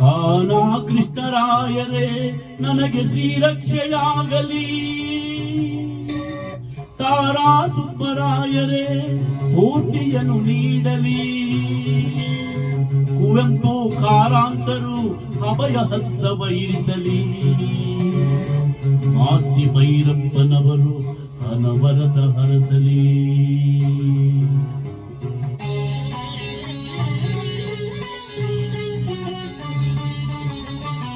ಆನಾ ಕೃಷ್ಣರಾಯರೇ, ನನಗೆ ಶ್ರೀರಕ್ಷೆಯಾಗಲಿ. ತಾರಾ ಸುಬ್ಬರಾಯರೇ, ಮೂರ್ತಿಯನ್ನು ನೀಡಲಿ. ಕುವೆಂಪು ಕಾರಾಂತರು ಅಭಯ ಹಸ್ತವ ಇರಿಸಲಿ. ಮಾಸ್ತಿ ಭೈರಪ್ಪನವರು ಅನವರತ ಹರಸಲಿ.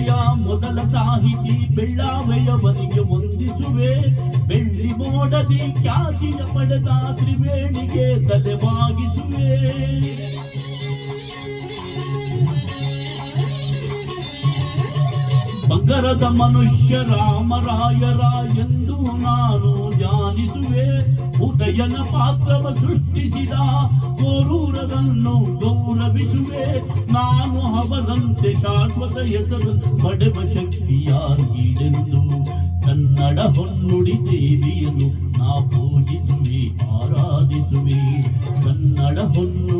ತೆರೆಯ ಮೊದಲ ಸಾಹಿತಿ ಬೆಳ್ಳಾವೆಯವನಿಗೆ ವಂದಿಸುವೆ. ಬೆಳ್ಳಿ ಮೋಡದಿ ಖ್ಯಾತಿಯ ಪಡೆದ ತ್ರಿವೇಣಿಗೆ ತಲೆಬಾಗಿಸುವೆ ಬಂಗರದ ಮನುಷ್ಯ ರಾಮರಾಯರ ಎಂದು ನಾನು ಧ್ಯಾನಿಸುವೆ. ಉದಯನ ಪಾತ್ರವ ಸೃಷ್ಟಿಸಿದ ಗೋರೂರದನ್ನು ಗೌರವಿಸುವೆ. ನಾನು ಅವರಂತೆ ಶಾಶ್ವತ ಹೆಸರು ಪಡೆವ ಶಕ್ತಿಯಾಗಿಡೆಂದು ಕನ್ನಡ ಹೊನ್ನುಡಿ ದೇವಿಯನ್ನು ನಾ ಪೂಜಿಸುವೆ, ಆರಾಧಿಸುವೆ. ಕನ್ನಡ ಹೊನ್ನುಡಿ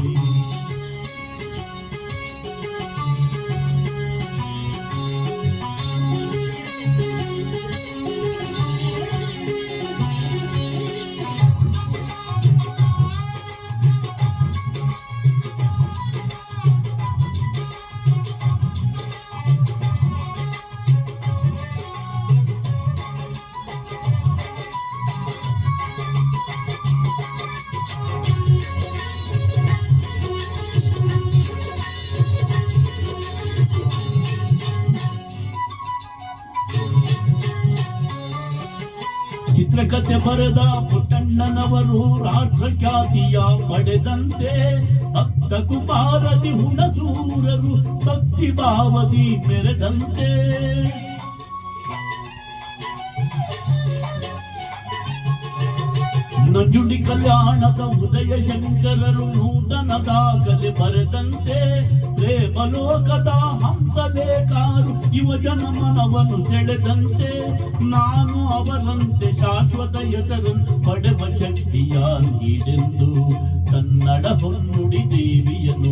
ಚಿತ್ರಕಥೆ ಬರೆದ ಪುಟ್ಟಣ್ಣನವರು ರಾಷ್ಟ್ರ ಖ್ಯಾತಿಯ ಪಡೆದಂತೆ ಭಕ್ತ ಕುಮಾರದಿ ಹುಣಸೂರರು ಭಕ್ತಿ ಭಾವದಿ ಮೆರೆದಂತೆ. ನಂಜುಂಡಿ ಕಲ್ಯಾಣದ ಉದಯ ಶಂಕರರು ನೂತನ ದಾಖಲೆ ಬರೆದಂತೆ. ಪ್ರೇಮ ಲೋಕದ ಹಂಸಲೇಖಾರು ಯುವ ಜನ ಮನವನ್ನು ಸೆಳೆದಂತೆ ನಾನು ಅವರಂತೆ ಶಾಶ್ವತ ಹೆಸರನ್ನು ಪಡೆವ ಶಕ್ತಿಯ ನೀಡೆಂದು ಕನ್ನಡ ಹೊನ್ನುಡಿ ದೇವಿಯನ್ನು